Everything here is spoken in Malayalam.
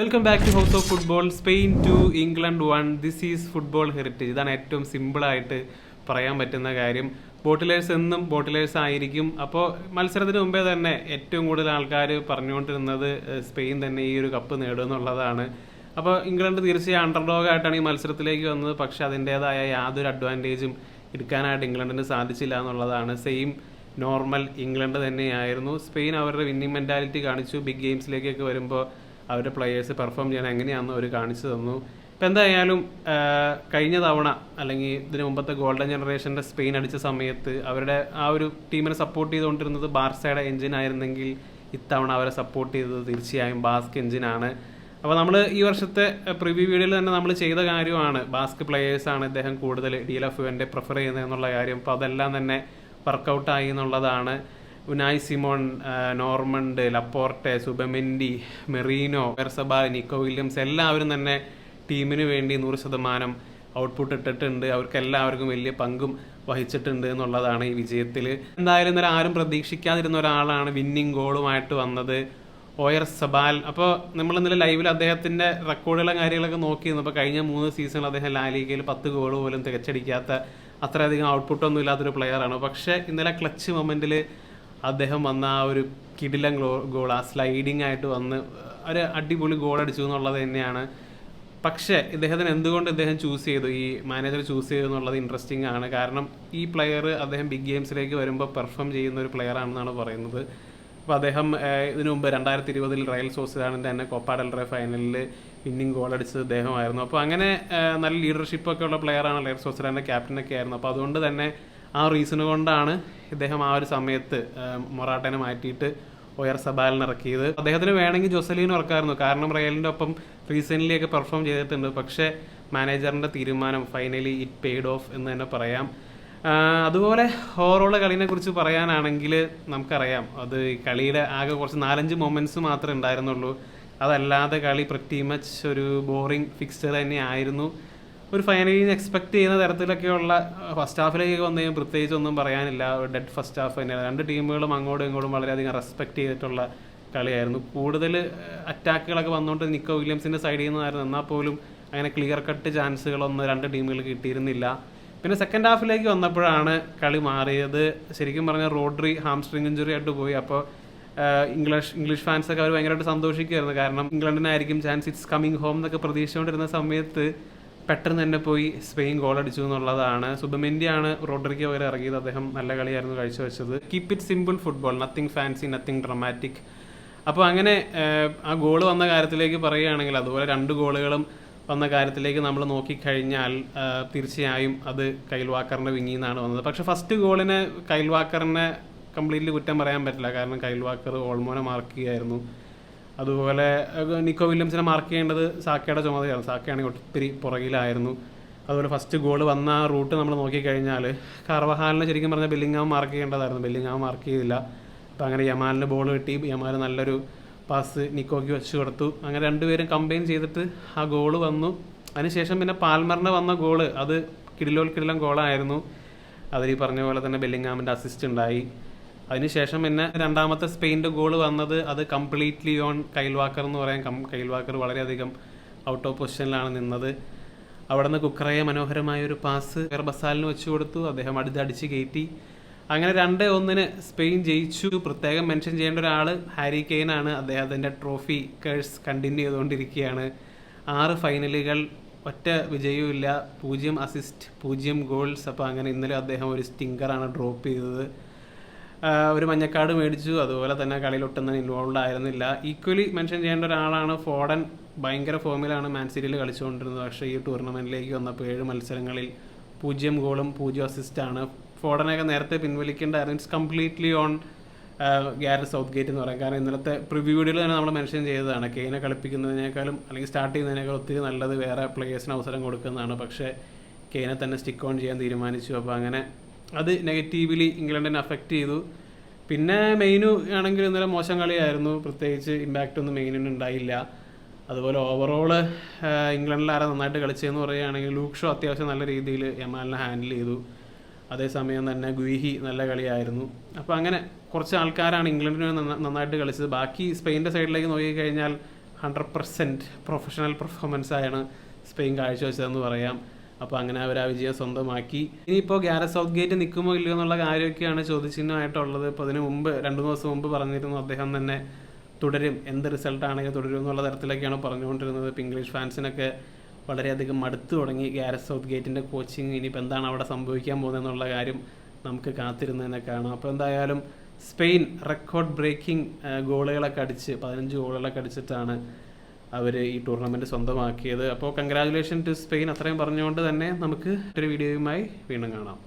Welcome back to house of football Spain two England one this is football heritage ഇതാണ് ഏറ്റവും സിമ്പിളായിട്ട് പറയാൻ പറ്റുന്ന കാര്യം. ബോട്ടിലേഴ്സ് എന്നും ബോട്ടിലേഴ്സ് ആയിരിക്കും. അപ്പോൾ മത്സരത്തിന് മുമ്പേ തന്നെ ഏറ്റവും കൂടുതൽ ആൾക്കാർ പറഞ്ഞുകൊണ്ടിരുന്നത് സ്പെയിൻ തന്നെ ഈ ഒരു കപ്പ് നേടുമെന്നുള്ളതാണ് അപ്പോൾ ഇംഗ്ലണ്ട് തീർച്ചയായും അണ്ടർഡോഗ് ആയിട്ടാണ് ഈ മത്സരത്തിലേക്ക് വന്നത്. പക്ഷെ അതിന്റേതായ യാതൊരു അഡ്വാന്റേജും എടുക്കാനായിട്ട് ഇംഗ്ലണ്ടിന് സാധിച്ചില്ല എന്നുള്ളതാണ്. സെയിം നോർമൽ ഇംഗ്ലണ്ട് തന്നെയായിരുന്നു. സ്പെയിൻ അവരുടെ വിന്നിങ് മെന്റാലിറ്റി കാണിച്ചു. ബിഗ് ഗെയിംസിലേക്കൊക്കെ വരുമ്പോൾ അവരുടെ പ്ലെയേഴ്സ് പെർഫോം ചെയ്യാൻ എങ്ങനെയാണെന്ന് അവർ കാണിച്ചു തന്നു. ഇപ്പം എന്തായാലും കഴിഞ്ഞ തവണ അല്ലെങ്കിൽ ഇതിന് മുമ്പത്തെ ഗോൾഡൻ ജനറേഷന്റെ സ്പെയിൻ അടിച്ച സമയത്ത് അവരുടെ ആ ഒരു ടീമിനെ സപ്പോർട്ട് ചെയ്തുകൊണ്ടിരുന്നത് ബാർസയുടെ എഞ്ചിൻ ആയിരുന്നെങ്കിൽ ഇത്തവണ അവരെ സപ്പോർട്ട് ചെയ്തത് തീർച്ചയായും ബാസ്ക് എഞ്ചിനാണ് അപ്പോൾ നമ്മൾ ഈ വർഷത്തെ പ്രിവ്യൂ വീഡിയോയിൽ തന്നെ നമ്മൾ ചെയ്ത കാര്യമാണ്. ബാസ്ക് പ്ലെയേഴ്സാണ് ഇദ്ദേഹം കൂടുതൽ ഡി എൽ എഫ് പ്രിഫർ ചെയ്യുന്നത് എന്നുള്ള കാര്യം. അപ്പോൾ അതെല്ലാം തന്നെ വർക്കൗട്ടായി എന്നുള്ളതാണ്. Unai Simon Normand Laporte Zubimendi Merino വെർസബ Nico Williams എല്ലാവരും തന്നെ ടീമിന് വേണ്ടി നൂറ് ശതമാനം ഔട്ട്പുട്ട് ഇട്ടിട്ടുണ്ട്. അവർക്ക് എല്ലാവർക്കും വലിയ പങ്കും വഹിച്ചിട്ടുണ്ട് എന്നുള്ളതാണ് ഈ വിജയത്തിൽ എന്തായാലും ഇന്നലെ ആരും പ്രതീക്ഷിക്കാതിരുന്ന ഒരാളാണ് വിന്നിങ് ഗോളുമായിട്ട് വന്നത് ഓയർ സബാൽ. അപ്പോൾ നമ്മൾ ഇന്നലെ ലൈവിൽ അദ്ദേഹത്തിന്റെ റെക്കോർഡുകളും കാര്യങ്ങളൊക്കെ നോക്കിയിരുന്നു. അപ്പോൾ കഴിഞ്ഞ മൂന്ന് സീസണിൽ അദ്ദേഹം ലാലിഗയിൽ പത്ത് ഗോൾ പോലും തികച്ചടിക്കാത്ത അത്രയധികം ഔട്ട്പുട്ടൊന്നും ഇല്ലാത്തൊരു പ്ലെയറാണ് പക്ഷേ ഇന്നലെ ക്ലച്ച് മൊമെന്റിൽ അദ്ദേഹം വന്ന ആ ഒരു കിടിലൻ ഗോൾ ആ സ്ലൈഡിങ് ആയിട്ട് വന്ന് ഒരു അടിപൊളി ഗോൾ അടിച്ചു എന്നുള്ളത് തന്നെയാണ്. പക്ഷേ ഇദ്ദേഹത്തിന് എന്തുകൊണ്ട് ഇദ്ദേഹം ചൂസ് ചെയ്തു? ഈ മാനേജർ ചൂസ് ചെയ്തു എന്നുള്ളത് ഇൻട്രസ്റ്റിംഗ് ആണ്. കാരണം ഈ പ്ലെയർ അദ്ദേഹം ബിഗ് ഗെയിംസിലേക്ക് വരുമ്പോൾ പെർഫോം ചെയ്യുന്ന ഒരു പ്ലെയർ ആണെന്നാണ് പറയുന്നത്. അപ്പോൾ അദ്ദേഹം ഇതിനു മുമ്പ് രണ്ടായിരത്തി ഇരുപതിൽ റയൽ സോസിഡാണിന്റെ തന്നെ കോപ്പ ഡെൽറെ ഫൈനലിൽ വിന്നിങ് ഗോൾ അടിച്ചത് അദ്ദേഹമായിരുന്നു. അപ്പോൾ അങ്ങനെ നല്ല ലീഡർഷിപ്പൊക്കെ ഉള്ള പ്ലെയറാണ് റയൽ സോസിഡാന്റെ ക്യാപ്റ്റനൊക്കെ ആയിരുന്നു. അപ്പോൾ അതുകൊണ്ട് തന്നെ ആ റീസൺ കൊണ്ടാണ് ഇദ്ദേഹം ആ ഒരു സമയത്ത് മൊറാട്ടനെ മാറ്റിയിട്ട് ഒയർ സബാലിന് ഇറക്കിയത്. അദ്ദേഹത്തിന് വേണമെങ്കിൽ ജോസലീനും ഇറക്കായിരുന്നു കാരണം റയലിന്റെ ഒപ്പം റീസെന്റ്ലി ഒക്കെ പെർഫോം ചെയ്തിട്ടുണ്ട്. പക്ഷേ മാനേജറിന്റെ തീരുമാനം ഫൈനലി ഇറ്റ് പെയ്ഡ് ഓഫ് എന്ന് തന്നെ പറയാം. അതുപോലെ ഓവറോൾ കളിനെ കുറിച്ച് പറയാനാണെങ്കിൽ നമുക്കറിയാം. അത് കളിയുടെ ആകെ കുറച്ച് നാലഞ്ച് മൊമെന്റ്സ് മാത്രമേ ഉണ്ടായിരുന്നുള്ളൂ. അതല്ലാതെ കളി പ്രറ്റി മച്ച് ഒരു ബോറിംഗ് ഫിക്സ്ചർ തന്നെ ആയിരുന്നു. ഒരു ഫൈനലിൽ എക്സ്പെക്ട് ചെയ്യുന്ന തരത്തിലൊക്കെയുള്ള ഫസ്റ്റ് ഹാഫിലേക്ക് വന്നു കഴിഞ്ഞാൽ പ്രത്യേകിച്ച് ഒന്നും പറയാനില്ല. ഡെഡ് ഫസ്റ്റ് ഹാഫ് തന്നെയാണ് രണ്ട് ടീമുകളും അങ്ങോട്ടും ഇങ്ങോട്ടും വളരെയധികം റെസ്പെക്ട് ചെയ്തിട്ടുള്ള കളിയായിരുന്നു. കൂടുതൽ അറ്റാക്കുകളൊക്കെ വന്നുകൊണ്ട് നിക്കോ വില്യംസിന്റെ സൈഡിൽ നിന്നായിരുന്നു. എന്നാൽ പോലും അങ്ങനെ ക്ലിയർ കട്ട് ചാൻസുകളൊന്നും രണ്ട് ടീമുകൾ കിട്ടിയിരുന്നില്ല. പിന്നെ സെക്കൻഡ് ഹാഫിലേക്ക് വന്നപ്പോഴാണ് കളി മാറിയത്. ശരിക്കും പറഞ്ഞാൽ റോഡ്രി ഹാംസ്ട്രിങ് ഇഞ്ചുറി ആയിട്ട് പോയി. അപ്പോൾ ഇംഗ്ലീഷ് ഇംഗ്ലീഷ് ഫാൻസൊക്കെ അവർ ഭയങ്കരമായിട്ട് സന്തോഷിക്കുമായിരുന്നു കാരണം ഇംഗ്ലണ്ടിനായിരിക്കും ചാൻസ് ഇറ്റ്സ് കമ്മിങ് ഹോം എന്നൊക്കെ പ്രതീക്ഷിച്ചുകൊണ്ടിരുന്ന സമയത്ത് പെട്ടെന്ന് തന്നെ പോയി സ്പെയിൻ ഗോൾ അടിച്ചു എന്നുള്ളതാണ്. സുബമെൻഡിയാണ് റോഡ്രിക്ക് പകരം ഇറങ്ങിയത്. അദ്ദേഹം നല്ല കളിയായിരുന്നു കാഴ്ചവെച്ചത്. Keep it simple football nothing fancy nothing dramatic അപ്പോൾ അങ്ങനെ ആ ഗോൾ വന്ന കാര്യത്തിലേക്ക് പറയുകയാണെങ്കിൽ അതുപോലെ രണ്ട് ഗോളുകളും വന്ന കാര്യത്തിലേക്ക് നമ്മൾ നോക്കിക്കഴിഞ്ഞാൽ തീർച്ചയായും അത് കൈൽ വാക്കറിന്റെ വിങ്ങിൽ നിന്നാണ് വന്നത്. പക്ഷെ ഫസ്റ്റ് ഗോളിന് കൈൽ വാക്കറിനെ കംപ്ലീറ്റ്ലി കുറ്റം പറയാൻ പറ്റില്ല. കാരണം കൈൽവാക്കർ ഓൾമോനെ മാർക്ക് ചെയ്യുമായിരുന്നു അതുപോലെ നിക്കോ വില്യംസിനെ മാർക്ക് ചെയ്യേണ്ടത് സാക്കയുടെ ചുമതലയാണ്. സാക്കയാണെങ്കിൽ ഒത്തിരി പുറകിലായിരുന്നു. അതുപോലെ ഫസ്റ്റ് ഗോൾ വന്ന ആ റൂട്ട് നമ്മൾ നോക്കിക്കഴിഞ്ഞാൽ കാർവഹാലിനെ ശരിക്കും പറഞ്ഞാൽ ബെല്ലിങ്ങാം മാർക്ക് ചെയ്യേണ്ടതായിരുന്നു. ബെല്ലിങ്ങാം മാർക്ക് ചെയ്തില്ല. അപ്പം അങ്ങനെ യമാലിന് ബോൾ കിട്ടി. യമാൽ നല്ലൊരു പാസ് നിക്കോയ്ക്ക് വെച്ച് കൊടുത്തു. അങ്ങനെ രണ്ടുപേരും കമ്പൈൻ ചെയ്തിട്ട് ആ ഗോൾ വന്നു. അതിനുശേഷം പിന്നെ പാൽമറിന് വന്ന ഗോൾ അത് കിടിലോൽ കിടിലം ഗോളായിരുന്നു അതിൽ പറഞ്ഞ പോലെ തന്നെ ബെല്ലിങ്ങാമിന്റെ അസിസ്റ്റ് ഉണ്ടായി. അതിനുശേഷം പിന്നെ രണ്ടാമത്തെ സ്പെയിന്റെ ഗോൾ വന്നത് അത് കംപ്ലീറ്റ്ലി ഓൺ കൈൽവാക്കർ എന്ന് പറയാം. കൈൽവാക്കർ വളരെയധികം ഔട്ട് ഓഫ് പൊസിഷനിലാണ് നിന്നത്. അവിടെ നിന്ന് കുക്കറയെ മനോഹരമായ ഒരു പാസ് ബസാലിന് വെച്ചു കൊടുത്തു. അദ്ദേഹം അടുത്തടിച്ച് കയറ്റി. അങ്ങനെ രണ്ട് ഒന്നിന് സ്പെയിൻ ജയിച്ചു. പ്രത്യേകം മെൻഷൻ ചെയ്യേണ്ട ഒരാൾ ഹാരി കെയ്ൻ ആണ്. അദ്ദേഹത്തിന്റെ ട്രോഫി കേഴ്സ് കണ്ടിന്യൂ ചെയ്തുകൊണ്ടിരിക്കുകയാണ്. ആറ് ഫൈനലുകൾ ഒറ്റ വിജയവും ഇല്ല. പൂജ്യം അസിസ്റ്റ് പൂജ്യം ഗോൾസ്. അപ്പോൾ അങ്ങനെ ഇന്നലെ അദ്ദേഹം ഒരു സ്റ്റിങ്കറാണ് ഡ്രോപ്പ് ചെയ്തത്. ഒരു മഞ്ഞക്കാട് മേടിച്ചു. അതുപോലെ തന്നെ കളിയിലൊട്ടൊന്നും ഇൻവോൾവ് ആയിരുന്നില്ല. ഈക്വലി മെൻഷൻ ചെയ്യേണ്ട ഒരാളാണ് ഫോഡൻ ഭയങ്കര ഫോമിലാണ് മാൻ സിറ്റിയിൽ കളിച്ചുകൊണ്ടിരുന്നത്. പക്ഷേ ഈ ടൂർണമെന്റിലേക്ക് വന്നപ്പോൾ ഏഴ് മത്സരങ്ങളിൽ പൂജ്യം ഗോളും പൂജ്യം അസിസ്റ്റാണ് ഫോഡനൊക്കെ നേരത്തെ പിൻവലിക്കേണ്ടായിരുന്നു. It's completely on Gareth Southgate എന്ന് പറയാം. കാരണം ഇന്നലത്തെ പ്രിവ്യൂ തന്നെ നമ്മൾ മെൻഷൻ ചെയ്തതാണ്. കെയിനെ കളിപ്പിക്കുന്നതിനേക്കാളും അല്ലെങ്കിൽ സ്റ്റാർട്ട് ചെയ്യുന്നതിനേക്കാൾ ഒത്തിരി നല്ലത് വേറെ പ്ലേയേഴ്സിന് അവസരം കൊടുക്കുന്നതാണ്. പക്ഷേ കെയിനെ തന്നെ സ്റ്റിക്ക് ഓൺ ചെയ്യാൻ തീരുമാനിച്ചു. അപ്പോൾ അങ്ങനെ അത് നെഗറ്റീവ്ലി ഇംഗ്ലണ്ടിനെ അഫക്റ്റ് ചെയ്തു. പിന്നെ മെയിനു ആണെങ്കിൽ ഇന്നലെ മോശം കളിയായിരുന്നു. പ്രത്യേകിച്ച് ഇമ്പാക്റ്റ് ഒന്നും മെയിനിന് ഉണ്ടായില്ല. അതുപോലെ ഓവറോൾ ഇംഗ്ലണ്ടിൽ ആരാ നന്നായിട്ട് കളിച്ചതെന്ന് പറയുകയാണെങ്കിൽ ലൂക്ക് ഷോ അത്യാവശ്യം നല്ല രീതിയിൽ യമാലിനെ ഹാൻഡിൽ ചെയ്തു. അതേസമയം തന്നെ ഗുയിഹി നല്ല കളിയായിരുന്നു. അപ്പോൾ അങ്ങനെ കുറച്ച് ആൾക്കാരാണ് ഇംഗ്ലണ്ടിന് നന്നായിട്ട് കളിച്ചത്. ബാക്കി സ്പെയിന്റെ സൈഡിലേക്ക് നോക്കിക്കഴിഞ്ഞാൽ ഹൺഡ്രഡ് പെർസെന്റ് പ്രൊഫഷണൽ പെർഫോമൻസ് ആയാണ് സ്പെയിൻ കാഴ്ചവെച്ചതെന്ന് പറയാം. അപ്പോൾ അങ്ങനെ അവർ ആ വിജയം സ്വന്തമാക്കി. ഇനിയിപ്പോൾ ഗ്യാരസ് സൗത്ത് ഗേറ്റ് നിൽക്കുമോ ഇല്ലയോ എന്നുള്ള കാര്യമൊക്കെയാണ് ചോദ്യചിഹ്നമായിട്ടുള്ളത്. ഇപ്പോൾ അതിന് മുമ്പ് രണ്ട് ദിവസം മുമ്പ് പറഞ്ഞിരുന്നു അദ്ദേഹം തന്നെ തുടരും എന്ത് റിസൾട്ട് ആണെങ്കിലും തുടരും എന്നുള്ള തരത്തിലൊക്കെയാണ് പറഞ്ഞുകൊണ്ടിരുന്നത്. ഇപ്പോൾ ഇംഗ്ലീഷ് ഫാൻസിനൊക്കെ വളരെയധികം മടുത്തു തുടങ്ങി. ഗ്യാരസ് സൗത്ത് ഗേറ്റിന്റെ കോച്ചിങ് ഇനിയിപ്പോൾ എന്താണ് അവിടെ സംഭവിക്കാൻ പോകുന്നത് എന്നുള്ള കാര്യം നമുക്ക് കാത്തിരുന്നതിനെ കാണാം. അപ്പോൾ എന്തായാലും സ്പെയിൻ റെക്കോർഡ് ബ്രേക്കിംഗ് ഗോളുകളൊക്കെ അടിച്ച് പതിനഞ്ച് ഗോളുകളൊക്കെ അടിച്ചിട്ടാണ് അവർ ഈ ടൂർണമെന്റ് സ്വന്തമാക്കിയത്. അപ്പോൾ കൺഗ്രാജുലേഷൻ ടു സ്പെയിൻ അത്രയും പറഞ്ഞുകൊണ്ട് തന്നെ നമുക്ക് ഒരു വീഡിയോയുമായി വീണ്ടും കാണാം.